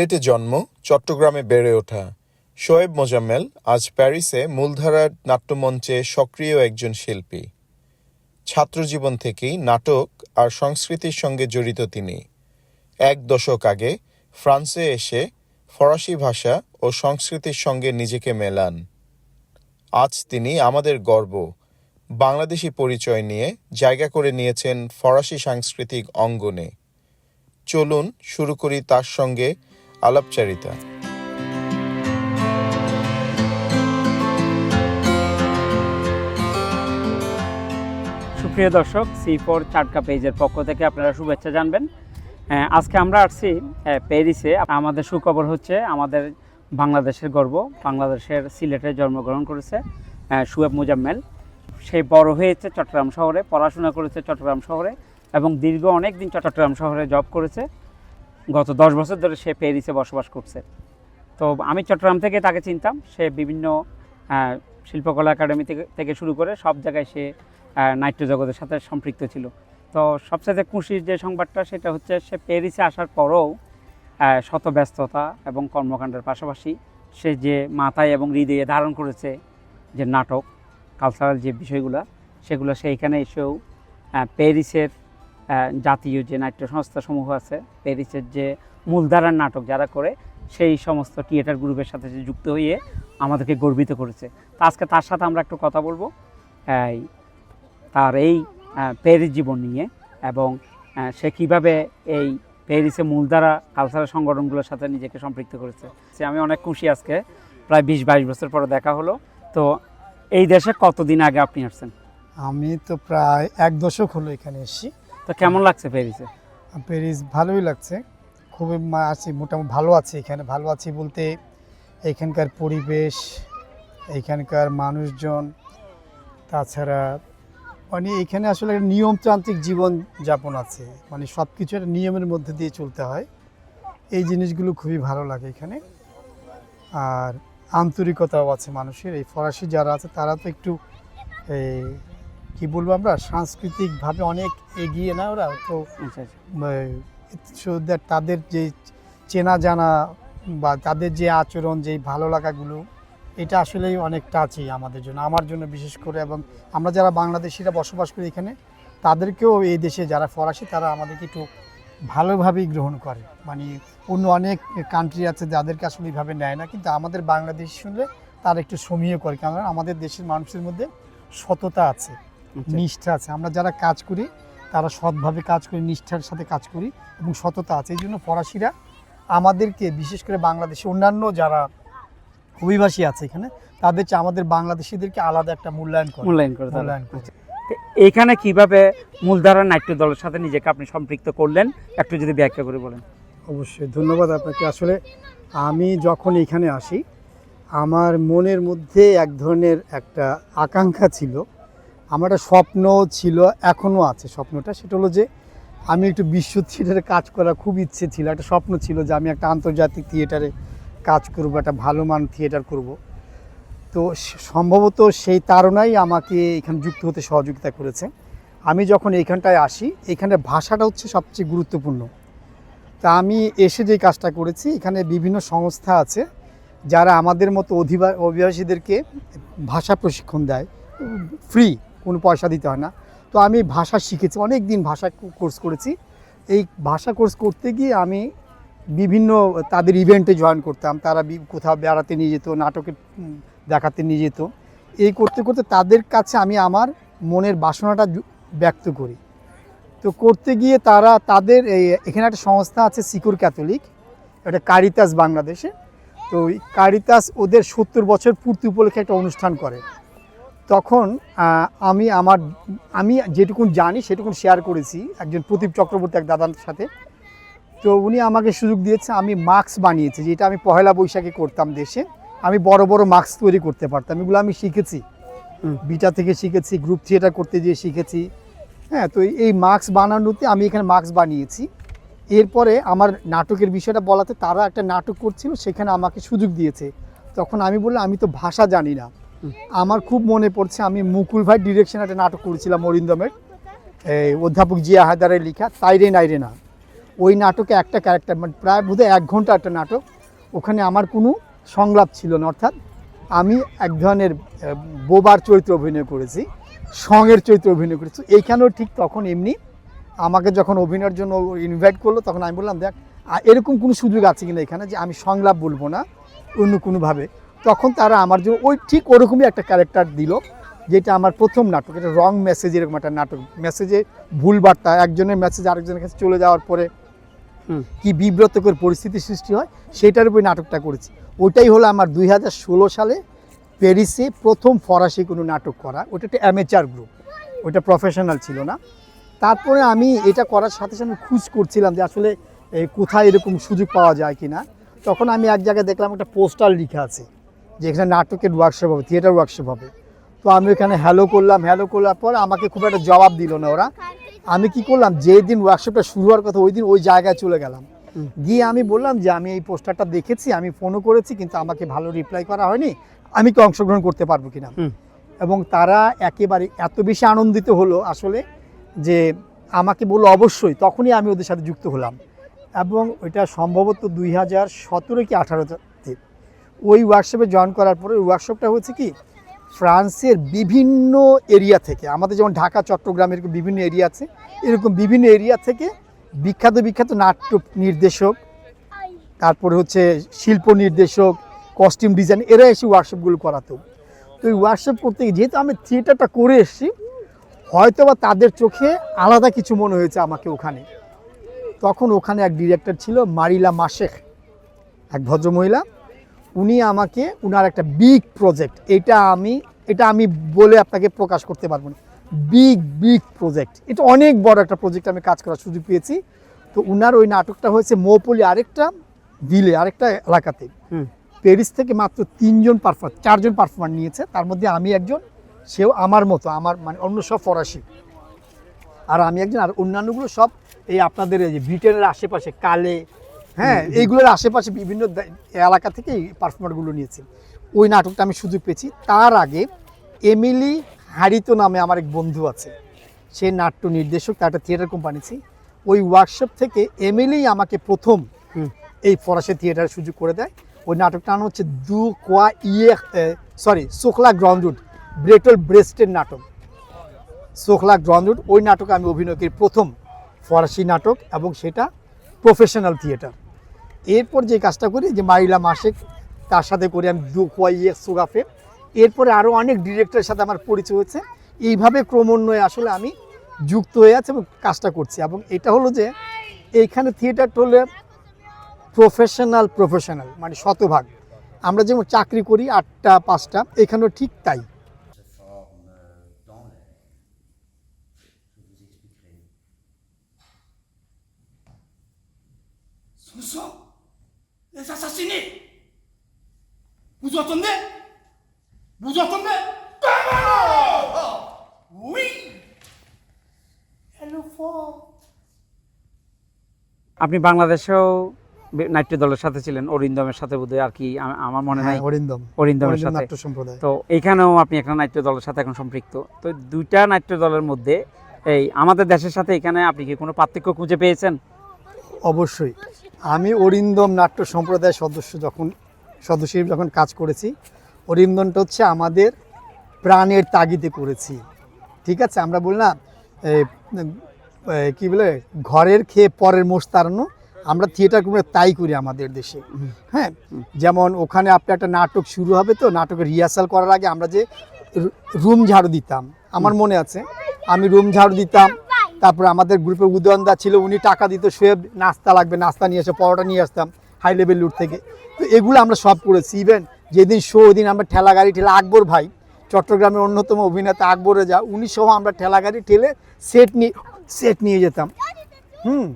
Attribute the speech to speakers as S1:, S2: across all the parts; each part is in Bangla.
S1: সিলেটে জন্ম, চট্টগ্রামে বেড়ে ওঠা। শোয়েব মোজাম্মেল আজ প্যারিসে মূলধারার নাট্যমঞ্চে সক্রিয় একজন শিল্পী। ছাত্রজীবন থেকেই নাটক আর সংস্কৃতির সঙ্গে জড়িত তিনি। এক দশক আগে ফ্রান্সে এসে ফরাসি ভাষা ও সংস্কৃতির সঙ্গে নিজেকে মেলান। আজ তিনি আমাদের গর্ব, বাংলাদেশি পরিচয় নিয়ে জায়গা করে নিয়েছেন ফরাসি সাংস্কৃতিক অঙ্গনে। চলুন শুরু করি তার সঙ্গে আলাপচারিতা।
S2: সুপ্রিয় দর্শক সি ফোর চাটকা পেজের পক্ষ থেকে আপনারা শুভেচ্ছা জানবেন। আহ, আজকে আমরা আসছি আহ, প্যারিসে। আমাদের সুখবর হচ্ছে আমাদের বাংলাদেশের গর্ব। বাংলাদেশের সিলেটে জন্মগ্রহণ করেছে সুয়েব মুজাম্মেল। সে বড় হয়েছে চট্টগ্রাম শহরে পড়াশোনা করেছে চট্টগ্রাম শহরে এবং দীর্ঘ অনেক দিন চট্টগ্রাম শহরে জব করেছে। গত দশ বছর ধরে সে প্যারিসে বসবাস করছে। তো আমি চট্টগ্রাম থেকে তাকে চিনতাম। সে বিভিন্ন শিল্পকলা একাডেমি থেকে থেকে শুরু করে সব জায়গায় সে নাট্য জগতের সাথে সম্পৃক্ত ছিল। তো সবচেয়ে খুশির যে সংবাদটা সেটা হচ্ছে সে প্যারিসে আসার পরেও শত ব্যস্ততা এবং কর্মকাণ্ডের পাশাপাশি সে যে মাথায় এবং হৃদয়ে ধারণ করেছে যে নাটক কালচারাল যে বিষয়গুলো সেগুলো সেইখানে এসেও আহ, প্যারিসের জাতীয় যে নাট্য সংস্থা সমূহ আছে প্যারিসের যে মূলধারার নাটক যারা করে, সেই সমস্ত থিয়েটার গ্রুপের সাথে যুক্ত হয়ে আমাদেরকে গর্বিত করেছে। তো আজকে তার সাথে আমরা একটু কথা বলব। তার এই প্যারিস জীবন নিয়ে এবং সে কীভাবে এই প্যারিসে মূলধারা কালচারাল সংগঠনগুলোর সাথে নিজেকে সম্পৃক্ত করেছে। সে আমি অনেক খুশি আজকে। প্রায় বিশ বাইশ বছর পরে দেখা হলো। তো এই দেশে কতদিন আগে আপনি আসছেন?
S3: আমি তো প্রায় এক দশক হলো এখানে এসেছি।
S2: তো কেমন লাগছে প্যারিসে
S3: প্যারিস ভালোই লাগছে। খুবই আছি, মোটামুটি ভালো আছি এখানে। ভালো আছি বলতে এখানকার পরিবেশ, এখানকার মানুষজন, তাছাড়া মানে এখানে আসলে একটা নিয়মতান্ত্রিক জীবন যাপন আছে। মানে সব কিছু একটা নিয়মের মধ্যে দিয়ে চলতে হয়। এই জিনিসগুলো খুবই ভালো লাগে এখানে। আর আন্তরিকতাও আছে মানুষের। এই ফরাসি যারা আছে তারা তো একটু এই কি বলব আমরা সাংস্কৃতিকভাবে অনেক এগিয়ে না ওরা তো
S2: আচ্ছা আচ্ছা
S3: তাদের যে চেনা জানা বা তাদের যে আচরণ যে ভালো লাগাগুলো এটা আসলেই অনেক টাচই আমাদের জন্য আমার জন্য বিশেষ করে এবং আমরা যারা বাংলাদেশিরা বসবাস করি এখানে তাদেরকেও এই দেশে যারা ফরাসি তারা আমাদেরকে একটু ভালোভাবেই গ্রহণ করে মানে অন্য অনেক কান্ট্রি আছে যাদেরকে আসলে এইভাবে নেয় না কিন্তু আমাদের বাংলাদেশি শুনলে তারা একটু সমীহ করে কারণ আমাদের দেশের মানুষের মধ্যে সততা আছে। নিষ্ঠা আছে। আমরা যারা কাজ করি তারা সৎভাবে কাজ করি নিষ্ঠার সাথে কাজ করি এবং সততা আছে। এই জন্য ফরাসিরা আমাদেরকে বিশেষ করে বাংলাদেশে অন্যান্য যারা অভিবাসী আছে এখানে তাদের চেয়ে আমাদের বাংলাদেশিদেরকে আলাদা একটা মূল্যায়ন করে।
S2: মূল্যায়ন করে।
S3: মূল্যায়ন করে।
S2: তো এইখানে কীভাবে মূলধারার নাট্য দলের সাথে নিজেকে আপনি সম্পৃক্ত করলেন? একটু যদি ব্যাখ্যা করে বলেন।
S3: অবশ্যই। ধন্যবাদ আপনাকে। আসলে আমি যখন এখানে আসি আমার মনের মধ্যে এক ধরনের একটা আকাঙ্ক্ষা ছিল আমার একটা স্বপ্ন ছিল, এখনও আছে স্বপ্নটা। সেটা হলো যে, আমি একটু বিশ্ব থিয়েটারে কাজ করার খুব ইচ্ছে ছিল। একটা স্বপ্ন ছিল যে, আমি একটা আন্তর্জাতিক থিয়েটারে কাজ করব, একটা ভালো মান থিয়েটার করব। তো সম্ভবত সেই তারণাই আমাকে এখানে যুক্ত হতে সহযোগিতা করেছে। আমি যখন এইখানটায় আসি এখানে ভাষাটা হচ্ছে সবচেয়ে গুরুত্বপূর্ণ। তা আমি এসে যে কাজটা করেছি, এখানে বিভিন্ন সংস্থা আছে, যারা আমাদের মতো অধিবা, অভিবাসীদেরকে ভাষা প্রশিক্ষণ দেয় ফ্রি কোনো পয়সা দিতে হয় না। তো আমি ভাষা শিখেছি অনেক দিন ভাষা কোর্স করেছি। এই ভাষা কোর্স করতে গিয়ে আমি বিভিন্ন তাদের ইভেন্টে জয়েন করতাম। তারা কোথাও বেড়াতে নিয়ে যেত, নাটকে দেখাতে নিয়ে যেত। এই করতে করতে তাদের কাছে আমি আমার মনের বাসনাটা ব্যক্ত করি। তো করতে গিয়ে তারা, তাদের এখানে একটা সংস্থা আছে সিকুর ক্যাথলিক। এটা কারিতাস বাংলাদেশে। তো কারিতাস ওদের সত্তর বছর পূর্তি উপলক্ষে একটা অনুষ্ঠান করে। তখন আমি আমার আমি যেটুকুন জানি সেটুকুন শেয়ার করেছি একজন প্রদীপ চক্রবর্তী এক দাদার সাথে। তো উনি আমাকে সুযোগ দিয়েছে আমি মাস্ক বানিয়েছি যেটা আমি পহেলা বৈশাখে করতাম দেশে। আমি বড় বড় মাস্ক তৈরি করতে পারতাম এগুলো আমি শিখেছি। বিটা থেকে শিখেছি গ্রুপ থিয়েটার করতে গিয়ে শিখেছি। হ্যাঁ তো এই- মাস্ক বানানোতে আমি এখানে মাস্ক বানিয়েছি। এরপরে আমার নাটকের বিষয়টা বলাতে তারা একটা নাটক করছিল সেখানে আমাকে সুযোগ দিয়েছে। তখন আমি বললাম আমি তো ভাষা জানি না। আমার খুব মনে পড়ছে, আমি মুকুল ভাই ডিরেকশন একটা নাটক করেছিলাম অরিন্দমের। এই অধ্যাপক জিয়া হায়দারের লেখা তাইরে নাইরে না ওই নাটকে একটা ক্যারেক্টার মানে প্রায় বোধহয় এক ঘণ্টা একটা নাটক। ওখানে আমার কোনো সংলাপ ছিল না, অর্থাৎ আমি এক ধরনের বোবার চরিত্র অভিনয় করেছি, সঙের চরিত্র অভিনয় করেছি। এইখানেও ঠিক তখন এমনি আমাকে যখন অভিনয়ের জন্য ইনভাইট করল, তখন আমি বললাম, দেখ এরকম কোনো সুযোগ আছে কিনা এখানে যে আমি সংলাপ বলব না অন্য কোনোভাবে? তখন তারা আমার জন্য ওই ঠিক ওরকমই একটা ক্যারেক্টার দিল যেটা আমার প্রথম নাটক এটা রং মেসেজ এরকম একটা নাটক। মেসেজে ভুল বার্তা একজনের মেসেজ আরেকজনের কাছে চলে যাওয়ার পরে। কি বিব্রতকর পরিস্থিতি সৃষ্টি হয় সেটার উপরে নাটকটা করেছি। ওটাই হলো আমার দুই হাজার ষোলো সালে প্যারিসে প্রথম ফরাসি কোনো নাটক করা। ওটা একটা অ্যামেচার গ্রুপ ওটা প্রফেশনাল ছিল না। তারপরে আমি এটা করার সাথে সাথে খুঁজ করছিলাম যে আসলে এই কোথায় এরকম সুযোগ পাওয়া যায় কি না তখন আমি এক জায়গায় দেখলাম একটা পোস্টার লেখা আছে। যে এখানে নাটকের ওয়ার্কশপ হবে থিয়েটার ওয়ার্কশপ হবে। তো আমি এখানে হ্যালো করলাম হ্যালো করার পর আমাকে খুব একটা জবাব দিল না ওরা। আমি কি করলাম যেই দিন ওয়ার্কশপটা শুরু হওয়ার কথা ওই দিন ওই জায়গায় চলে গেলাম। গিয়ে আমি বললাম যে আমি এই পোস্টারটা দেখেছি আমি ফোনও করেছি কিন্তু আমাকে ভালো রিপ্লাই করা হয়নি। আমি কি অংশগ্রহণ করতে পারব কিনা। এবং তারা একেবারে এত বেশি আনন্দিত হলো আসলে যে আমাকে বলল অবশ্যই তখনই আমি ওদের সাথে যুক্ত হলাম। এবং ওইটা সম্ভবত দুই হাজার সতেরো কি আঠারোতে ওই ওয়ার্কশপে জয়েন করার পরে ওই ওয়ার্কশপটা হচ্ছে কি? ফ্রান্সের বিভিন্ন এরিয়া থেকে, আমাদের যেমন ঢাকা চট্টগ্রামের এরকম বিভিন্ন এরিয়া আছে, এরকম বিভিন্ন এরিয়া থেকে বিখ্যাত বিখ্যাত নাট্য নির্দেশক, তারপরে হচ্ছে শিল্প নির্দেশক কস্টিউম ডিজাইন এরা এসে ওয়ার্কশপগুলো করাতো। তো ওই ওয়ার্কশপ করতে গিয়ে যেহেতু আমি থিয়েটারটা করে এসেছি হয়তো বা তাদের চোখে আলাদা কিছু মনে হয়েছে আমাকে ওখানে। তখন ওখানে এক ডিরেক্টর ছিল মারিলা মাসেখ এক ভদ্রমহিলা। উনি আমাকে উনার একটা বিগ প্রজেক্ট এটা আমি এটা আমি বলে আপনাকে প্রকাশ করতে পারব না। বিগ বিগ প্রজেক্ট এটা অনেক বড় একটা প্রজেক্ট আমি কাজ করার সুযোগ পেয়েছি। তো উনার ওই নাটকটা হয়েছে মৌপলি আরেকটা ভিলে আরেকটা এলাকাতে।
S2: হুম।
S3: প্যারিস থেকে মাত্র তিনজন পারফর্মার চারজন পারফর্মার নিয়েছে। তার মধ্যে আমি একজন সেও আমার মতো আমার মানে অন্য সব ফরাসি। আর আমি একজন আর অন্যান্যগুলো সব এই আপনাদের এই যে ব্রিটেনের আশেপাশে কালে হ্যাঁ এইগুলোর আশেপাশে বিভিন্ন এলাকা থেকে এই পারফর্মারগুলো নিয়েছি ওই নাটকটা আমি সুযোগ পেয়েছি। তার আগে এমিলি হারিতো নামে আমার এক বন্ধু আছে। সে নাট্য নির্দেশক তার একটা থিয়েটার কোম্পানিছি ওই ওয়ার্কশপ থেকে এমিলি আমাকে প্রথম এই ফরাসি থিয়েটারের সুযোগ করে দেয়। ওই নাটকটার নাম হচ্ছে দু কোয়া ইয়ে সরি সোখলা গ্রাউন্ড রুট ব্রেটল ব্রেস্টের নাটক। সোখলা গ্রাউন্ড রুট ওই নাটকে আমি অভিনয় করি। প্রথম ফরাসি নাটক এবং সেটা প্রফেশনাল থিয়েটার এরপর যে কাজটা করি, যে মাইলা মাসেক, তার সাথে করি আমি দু কোয়াইয়ে সোগাফে এরপরে আরও অনেক ডিরেক্টরের সাথে আমার পরিচয় হয়েছে। এইভাবে ক্রমান্বয়ে আসলে আমি যুক্ত হয়ে আছি এবং কাজটা করছি। এবং এটা হলো যে, এইখানে থিয়েটারটা হলে প্রফেশনাল প্রফেশনাল মানে শতভাগ। আমরা যেমন চাকরি করি আটটা, পাঁচটা, এখানেও ঠিক তাই।
S4: Les assassinés. Vous entendez? Vous entendez? Oui. Elle.
S2: আপনি বাংলাদেশেও নাট্য দলের সাথে ছিলেন অরিন্দমের সাথে বোধহয় আর কি আমার মনে নাই।
S3: হ্যাঁ, অরিন্দম।
S2: অরিন্দমের সাথে।
S3: নাট্য সম্প্রদায়।
S2: তো এখানেও আপনি একটা নাট্য দলের সাথে এখন সম্পৃক্ত। তো দুইটা নাট্য দলের মধ্যে এই আমাদের দেশের সাথে এখানে আপনি কি কোনো পার্থক্য খুঁজে পেয়েছেন?
S3: অবশ্যই। আমি অরিন্দম নাট্য সম্প্রদায়ের সদস্য যখন সদস্য যখন কাজ করেছি, অরিন্দমটা হচ্ছে আমাদের প্রাণের তাগিদে করেছি। ঠিক আছে? আমরা বললাম কি বলে, ঘরের খেয়ে পরের মোষ তাড়ানো, আমরা থিয়েটার করে তাই করি আমাদের দেশে। হ্যাঁ? যেমন ওখানে আপনার একটা নাটক শুরু হবে তো, নাটকের রিহার্সাল করার আগে আমরা যে রুম ঝাড়ু দিতাম, আমার মনে আছে? আমি রুম ঝাড়ু দিতাম তারপরে আমাদের গ্রুপে উদয়নদা ছিল উনি টাকা দিত শুয়ে নাস্তা লাগবে নাস্তা নিয়ে এসে পরোটা নিয়ে আসতাম হাই লেভেল লুট থেকে। তো এগুলো আমরা সব করেছি ইভেন যেদিন শো ওই দিন আমরা ঠেলা গাড়ি ঠেলে আকবর ভাই চট্টগ্রামের অন্যতম অভিনেতা আকবরে যা উনি সহ আমরা ঠেলা গাড়ি ঠেলে সেট নিয়ে সেট নিয়ে যেতাম। হুম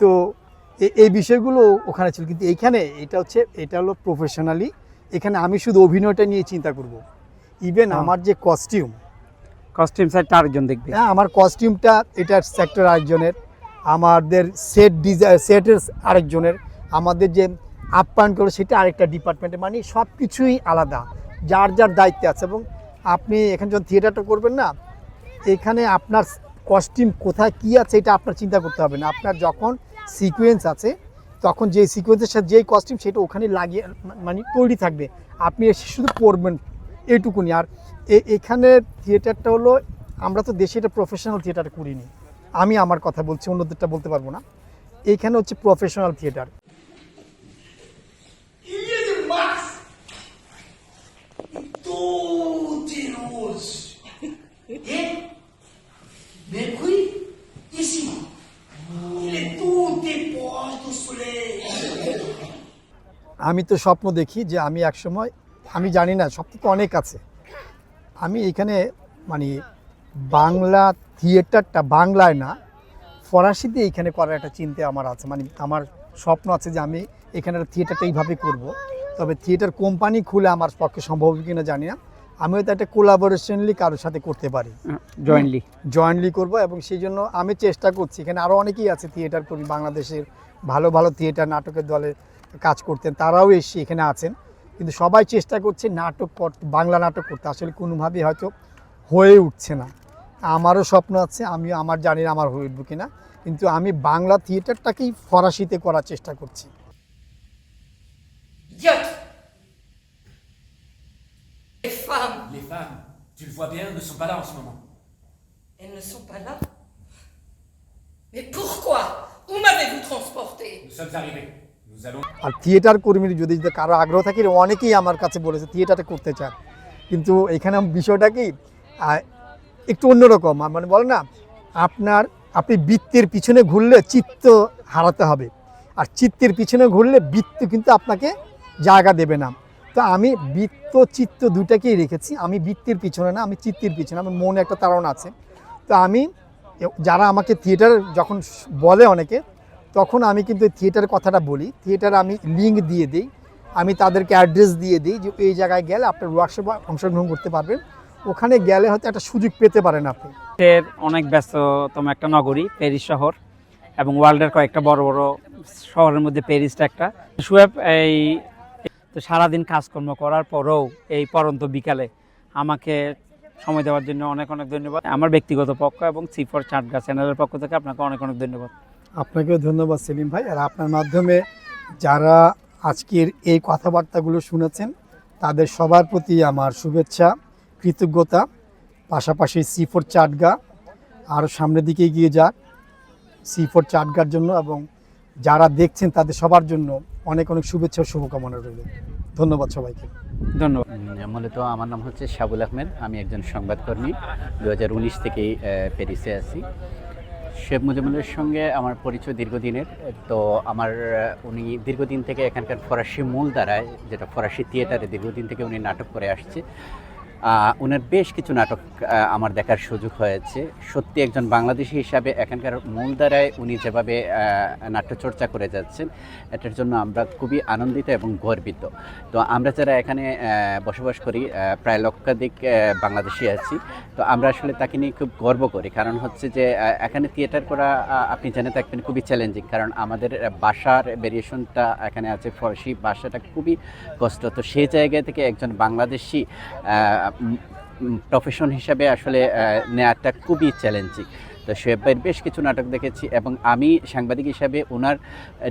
S3: তো এই বিষয়গুলো ওখানে ছিল কিন্তু এইখানে এটা হচ্ছে এটা হলো প্রফেশনালি এখানে আমি শুধু অভিনয়টা নিয়ে চিন্তা করব। ইভেন
S2: হ্যাঁ।
S3: আমার যে কস্টিউম
S2: কস্টিউম সাইডটা আরেকজন দেখবে।
S3: হ্যাঁ আমার কস্টিউমটা এটার সেক্টর আরেকজনের, আমাদের সেট ডিজাইন সেটের আরেকজনের, আমাদের যে আপ্যায়ন করে সেটা আরেকটা ডিপার্টমেন্টে মানে সব কিছুই আলাদা, যার যার দায়িত্বে আছে। এবং আপনি এখানে যখন থিয়েটারটা করবেন না, এখানে আপনার কস্টিউম কোথায় কী আছে এটা আপনার চিন্তা করতে হবে না। আপনার যখন সিকোয়েন্স আছে, তখন যে সিকোয়েন্সের সাথে যেই কস্টিউম সেটা ওখানে লাগিয়ে মানে তৈরি থাকবে। আপনি শুধু পরবেন এইটুকুনি আর এখানে থিয়েটারটা হলো আমরা তো দেশে এটা প্রফেশনাল থিয়েটার করিনি। আমি আমার কথা বলছি অন্যদেরটা বলতে পারব না। এইখানে হচ্ছে প্রফেশনাল থিয়েটার. আমি তো স্বপ্ন দেখি যে আমি একসময় আমি জানি না স্বপ্ন তো অনেক আছে। আমি এখানে মানে বাংলা থিয়েটারটা বাংলায় না ফরাসিতে এইখানে করার একটা চিন্তা আমার আছে। মানে আমার স্বপ্ন আছে যে আমি এখানে থিয়েটারটা এইভাবে করব। তবে থিয়েটার কোম্পানি খুলে আমার পক্ষে সম্ভব কিনা জানি না। আমি হয়তো একটা কোলাবোরেশনলি কারোর সাথে করতে পারি।
S2: জয়েন্টলি
S3: জয়েন্টলি করব এবং সেই জন্য আমি চেষ্টা করছি। এখানে আরও অনেকেই আছে থিয়েটার কর্মী বাংলাদেশের ভালো ভালো থিয়েটার নাটকের দলে কাজ করতেন তারাও এসে এখানে আছেন। কিন্তু সবাই চেষ্টা করছে নাটক বাংলা নাটক করতে আসলে কোনোভাবেই হয়তো হয়ে উঠছে না আমারও স্বপ্ন আছে আমি আমার জানি না আমার হয়ে উঠবো কিনা কিন্তু আমি বাংলা থিয়েটারটাকেই ফরাসিতে করার চেষ্টা করছি
S5: Les femmes,
S6: Les femmes, tu le vois bien, ne sont pas là en ce moment.
S5: elles ne sont pas là. Mais pourquoi Où m'avez-vous transporté
S6: Nous sommes arrivés.
S3: আর থিয়েটার কর্মীর যদি কারও আগ্রহ থাকে অনেকেই আমার কাছে বলেছে থিয়েটারে করতে চান। কিন্তু এখানে বিষয়টা কি? একটু অন্যরকম। মানে বলে না, আপনার, আপনি বৃত্তের পিছনে ঘুরলে চিত্ত হারাতে হবে। আর চিত্তের পিছনে ঘুরলে বৃত্ত কিন্তু আপনাকে জায়গা দেবে না। তো আমি বৃত্ত, চিত্ত দুটাকেই রেখেছি। আমি বৃত্তের পিছনে না, আমি চিত্তের পিছনে, আমার মনে একটা তাড়না আছে। তো আমি যারা আমাকে থিয়েটার যখন বলে অনেকে তখন আমি কিন্তু থিয়েটার কথাটা বলি। থিয়েটার আমি লিঙ্ক দিয়ে দিই। আমি তাদেরকে অ্যাড্রেস দিয়ে দিই যে এই জায়গায় গেলে আপনার ওয়ার্কশপে অংশগ্রহণ করতে পারবেন। ওখানে গেলে হয়তো একটা সুযোগ পেতে পারেন আপনি।
S2: এর অনেক ব্যস্ততম একটা নগরী প্যারিস শহর এবং ওয়ার্ল্ডের কয়েকটা বড় বড় শহরের মধ্যে প্যারিসটা একটা। সুয়েব, এই তো সারাদিন কাজকর্ম করার পরেও এই পরন্ত বিকালে আমাকে সময় দেওয়ার জন্য অনেক অনেক ধন্যবাদ। আমার ব্যক্তিগত পক্ষ এবং সি ফর চাটগা চ্যানেলের পক্ষ থেকে আপনাকে অনেক অনেক ধন্যবাদ।
S3: আপনাকেও ধন্যবাদ সেলিম ভাই। আর আপনার মাধ্যমে যারা আজকের এই কথাবার্তাগুলো শুনেছেন তাদের সবার প্রতি আমার শুভেচ্ছা কৃতজ্ঞতা। পাশাপাশি সি ফোর চাটগা আরও সামনের দিকে এগিয়ে যাক সি ফোর চাটগার জন্য এবং যারা দেখছেন তাদের সবার জন্য অনেক অনেক শুভেচ্ছা ও শুভকামনা রইল। ধন্যবাদ সবাইকে।
S2: ধন্যবাদ।
S7: মূলত আমার নাম হচ্ছে শাবুল আহমেদ আমি একজন সংবাদকর্মী। দু হাজার উনিশ থেকেই আহ, প্যারিসে আছি। শেখ মুজিবুলের সঙ্গে আমার পরিচয় দীর্ঘদিনের। তো আমার উনি দীর্ঘদিন থেকে এখানকার ফরাসি মূল দ্বারায়, যেটা ফরাসি থিয়েটারে দীর্ঘদিন থেকে উনি নাটক করে আসছে। ওনার বেশ কিছু নাটক আমার দেখার সুযোগ হয়েছে। সত্যি একজন বাংলাদেশি হিসাবে এখানকার মূল দ্বারায় উনি যেভাবে নাট্যচর্চা করে যাচ্ছেন, এটার জন্য আমরা খুবই আনন্দিত এবং গর্বিত। তো আমরা যারা এখানে বসবাস করি প্রায় লক্ষাধিক বাংলাদেশি আছি, তো আমরা আসলে তাকে নিয়ে খুব গর্ব করি। কারণ হচ্ছে যে এখানে থিয়েটার করা আপনি জেনে থাকবেন খুবই চ্যালেঞ্জিং কারণ আমাদের বাসার ভেরিয়েশনটা এখানে আছে, ফরাসি ভাষাটা খুবই কষ্ট। তো সেই জায়গা থেকে একজন বাংলাদেশি প্রফেশন হিসাবে আসলে নেওয়াটা খুবই চ্যালেঞ্জিং তো শোয়েব ভাইয়ের বেশ কিছু নাটক দেখেছি এবং আমি সাংবাদিক হিসাবে ওনার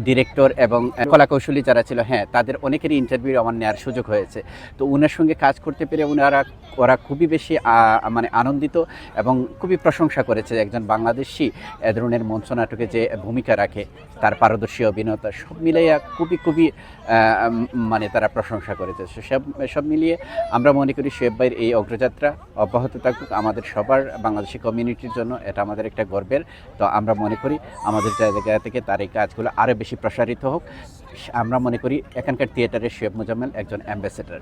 S7: ডিরেক্টর এবং কলাকৌশলী যারা ছিল হ্যাঁ তাদের অনেকেরই ইন্টারভিউ আমার নেওয়ার সুযোগ হয়েছে। তো ওনার সঙ্গে কাজ করতে পেরে ওনারা, ওরা খুবই বেশি মানে আনন্দিত এবং খুবই প্রশংসা করেছে একজন বাংলাদেশি, এ ধরনের মঞ্চ নাটকে যে ভূমিকা রাখে, তার পারদর্শী অভিনেতা, সব মিলাইয়া খুবই খুবই মানে তারা প্রশংসা করেছে। সব সব মিলিয়ে আমরা মনে করি শোয়েব ভাইয়ের এই অগ্রযাত্রা অব্যাহত থাকুক। আমাদের সবার বাংলাদেশি কমিউনিটির জন্য এটা আমাদের একটা গর্বের। তো আমরা মনে করি আমাদের জায়গা থেকে তার এই কাজগুলো আরও বেশি প্রসারিত হোক। আমরা মনে করি এখানকার থিয়েটারের শোয়েব মোজাম্মেল একজন অ্যাম্বাসেডার